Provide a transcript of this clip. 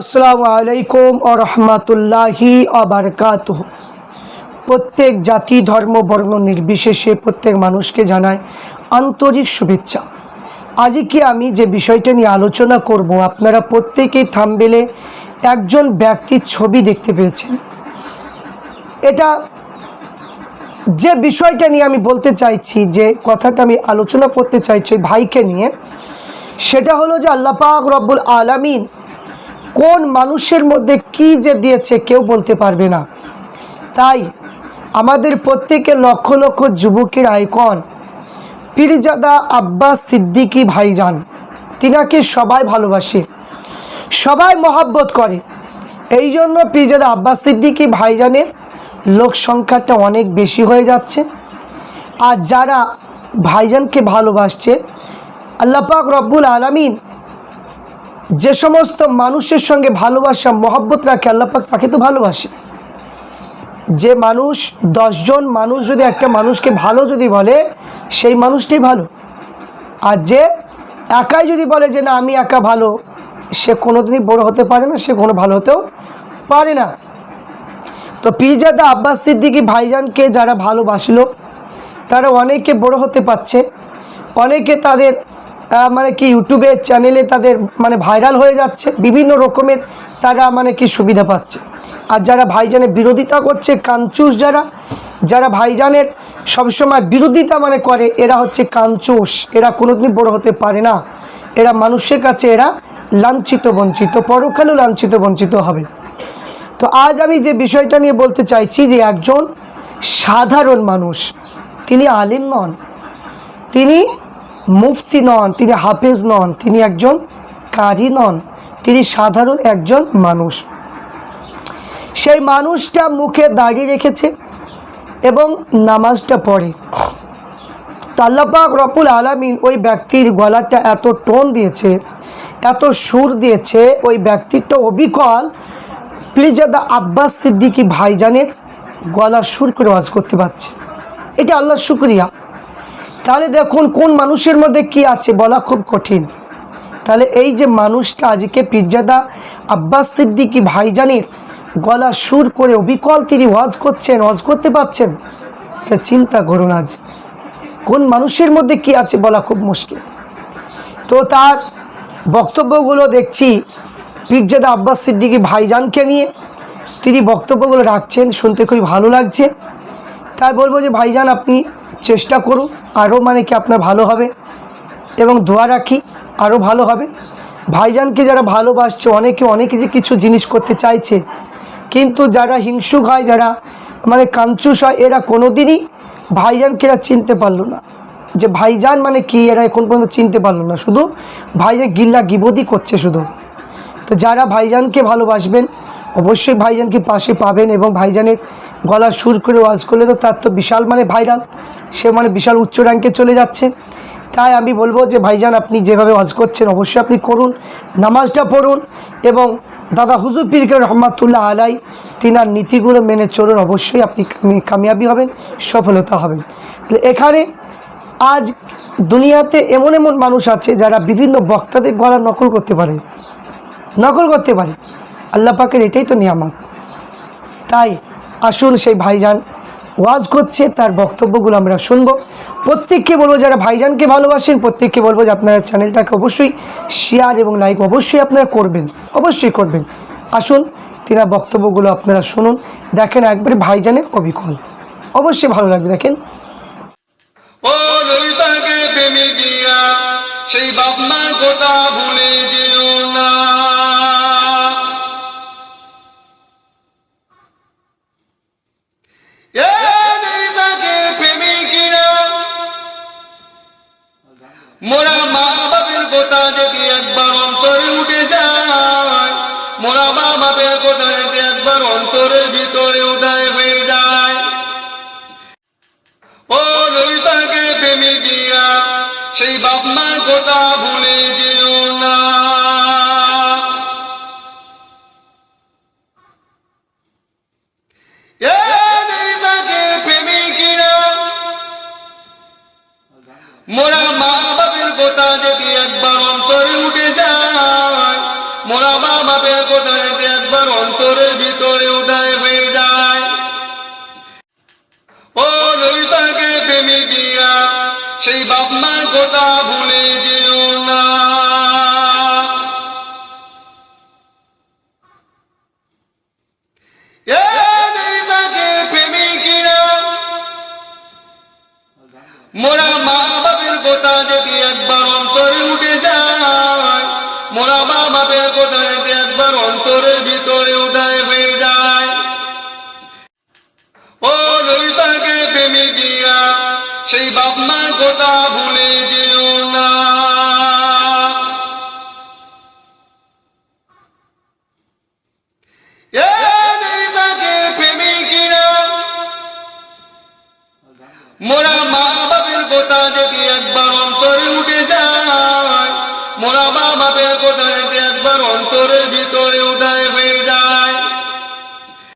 আসসালামু আলাইকুম ও রহমতুল্লাহি আবরকাত প্রত্যেক জাতি, ধর্ম, বর্ণ নির্বিশেষে প্রত্যেক মানুষকে জানায় আন্তরিক শুভেচ্ছা। আজকে আমি যে বিষয়টা নিয়ে আলোচনা করব, আপনারা প্রত্যেকেই থামবেলে একজন ব্যক্তির ছবি দেখতে পেয়েছেন। এটা যে বিষয়টা নিয়ে আমি বলতে চাইছি, যে কথাটা আমি আলোচনা করতে চাইছি ভাইকে নিয়ে, সেটা হলো যে আল্লাহ পাক রব্বুল আলামিন কোন মানুষের মধ্যে কি যে দিয়েছে কেউ বলতে পারবে না। তাই আমাদের প্রত্যেকে লক্ষ লক্ষ যুবকের আইকন, পীরজাদা আব্বাস সিদ্দিকী ভাইজান, তিনাকে সবাই ভালোবাসে, সবাই মহাব্বত করে। এই জন্য পীরজাদা আব্বাস সিদ্দিকী ভাইজানের লোক সংখ্যাটা অনেক বেশি হয়ে যাচ্ছে। আর যারা ভাইজানকে ভালোবাসছে, আল্লাপাক রব্বুল আলমিন যে সমস্ত মানুষের সঙ্গে ভালোবাসা, মহব্বত রাখে আল্লাপাক তাকে তো ভালোবাসে। যে মানুষ দশজন মানুষ যদি একটা মানুষকে ভালো যদি বলে, সেই মানুষটাই ভালো। আর যে একাই যদি বলে যে, না, আমি একা ভালো, সে কোনোদিনই বড় হতে পারে না, সে কোনো ভালো হতেও পারে না। তো পীরজাদা আব্বাস সিদ্দিকী ভাইজানকে যারা ভালোবাসলো, তারা অনেকে বড় হতে পারছে। অনেকে তাদের মানে কি ইউটিউবে চ্যানেলে তাদের মানে ভাইরাল হয়ে যাচ্ছে, বিভিন্ন রকমের তারা মানে কি সুবিধা পাচ্ছে। আর যারা ভাইজানের বিরোধিতা করছে, কাঞ্চুস যারা যারা ভাইজানের সবসময় বিরোধিতা মানে করে, এরা হচ্ছে কাঞ্চুস। এরা কোনোদিনই বড় হতে পারে না। এরা মানুষের কাছে এরা লাঞ্ছিত, বঞ্চিত, পরকালেও লাঞ্ছিত, বঞ্চিত হবে। তো আজ আমি যে বিষয়টা নিয়ে বলতে চাইছি যে একজন সাধারণ মানুষ, তিনি আলিম নন। তিনি মুফতি নন, তিনি হাফেজ নন, তিনি একজন কারি নন, তিনি সাধারণ একজন মানুষ। সেই মানুষটা মুখে দাঁড়িয়ে রেখেছে এবং নামাজটা পড়ে। তাল্লাপাক রপুল আলামিন ওই ব্যক্তির গলাটা এত টোন দিয়েছে, এত সুর দিয়েছে, ওই ব্যক্তিটা অবিকল প্লিজাদা আব্বাস সিদ্দিকী ভাইজানের গলা সুর করে ওয়াজ করতে পারছে। এটা আল্লাহ শুক্রিয়া। তাহলে দেখুন কোন মানুষের মধ্যে কি আছে বলা খুব কঠিন। তাহলে এই যে মানুষটা আজকে পিজ্জাদা আব্বাস সিদ্দিকী ভাইজানের গলা সুর করে অবিকল তিনি ওয়াজ করছেন, ওয়াজ করতে পারছেন, তা চিন্তা করুন আজ। কোন মানুষের মধ্যে কি আছে বলা খুব মুশকিল। তো তার বক্তব্যগুলো দেখছি পীরজাদা আব্বাস সিদ্দিকী ভাইজানকে নিয়ে। তিনি বক্তব্যগুলো রাখছেন, শুনতে খুবই ভালো লাগছে। তাই বলব যে ভাইজান, আপনি চেষ্টা করুন, আরও মানে কি আপনার ভালো হবে। এবং দোয়া রাখি, আরও ভালো হবে। ভাইজানকে যারা ভালোবাসছে, অনেকে, অনেক কিছু জিনিস করতে চাইছে, কিন্তু যারা হিংসুক হয়, যারা মানে কাঞ্চুস হয়, এরা কোনো দিনই ভাইজানকে এরা চিনতে পারল না। যে ভাইজান মানে কি, এরা এখন পর্যন্ত চিনতে পারল না। শুধু ভাইজান গিল্লা গিবদি করছে শুধু। তো যারা ভাইজানকে ভালোবাসবেন অবশ্যই ভাইজানকে পাশে পাবেন এবং ভাইজানের গলা সুর করে ওয়াজ করলে তো তার তো বিশাল মানে ভাইরাল সে মানে বিশাল উচ্চ র্যাঙ্কে চলে যাচ্ছে। তাই আমি বলব যে ভাইজান আপনি যেভাবে ওয়াজ করছেন অবশ্যই আপনি করুন, নামাজটা পড়ুন এবং দাদা হুজুর পীরকে রহমাতুল্লাহ আলাই, তিনার নীতিগুলো মেনে চলুন, অবশ্যই আপনি কামি- কামিয়াবি হবেন, সফলতা হবেন। এখানে আজ দুনিয়াতে এমন এমন মানুষ আছে যারা বিভিন্ন বক্তাদের গলা নকল করতে পারে, নকল করতে পারে। আল্লাহ পাকের এটাই তো নিয়ামত। তাই আসুন সেই ভাইজান ওয়াজ করছে, তার বক্তব্যগুলো আমরা শুনব। প্রত্যেককে বলব যারা ভাইজানকে ভালোবাসেন, প্রত্যেককে বলব যে আপনারা চ্যানেলটাকে অবশ্যই শেয়ার এবং লাইক অবশ্যই আপনারা করবেন, অবশ্যই করবেন। আসুন তিনার বক্তব্যগুলো আপনারা শুনুন, দেখেন একবারে ভাইজানের অবিকল। অবশ্যই ভালো লাগবে, দেখেন। সেই বাপ মার কথা ভুলে যেও। মোরা মা বাপের কথা যদি একবার অন্তরে উঠে যায়, মোরা মা বাপের কথা যদি একবার অন্তরের ভিতরে মোরা মা বাপের কথা যদি একবার অন্তরে উঠে যায়, মোরা মা বাপের কথা যদি একবার অন্তরের ভিতরে উদয় হয়ে যায়। ও ললিতাকে প্রেমে দিয়া সেই বাপ মার কথা ভুলে যেও না। এ মা ভিতরে উদয় হয়ে যায়। ও ললিতাকে প্রেমে দিয়া সেই বাপ মার কথা ভুলে যেও না। মোরা মা বাপের কথা যদি একবার অন্তরে উঠে যায়, মোরা মা বাপের কথা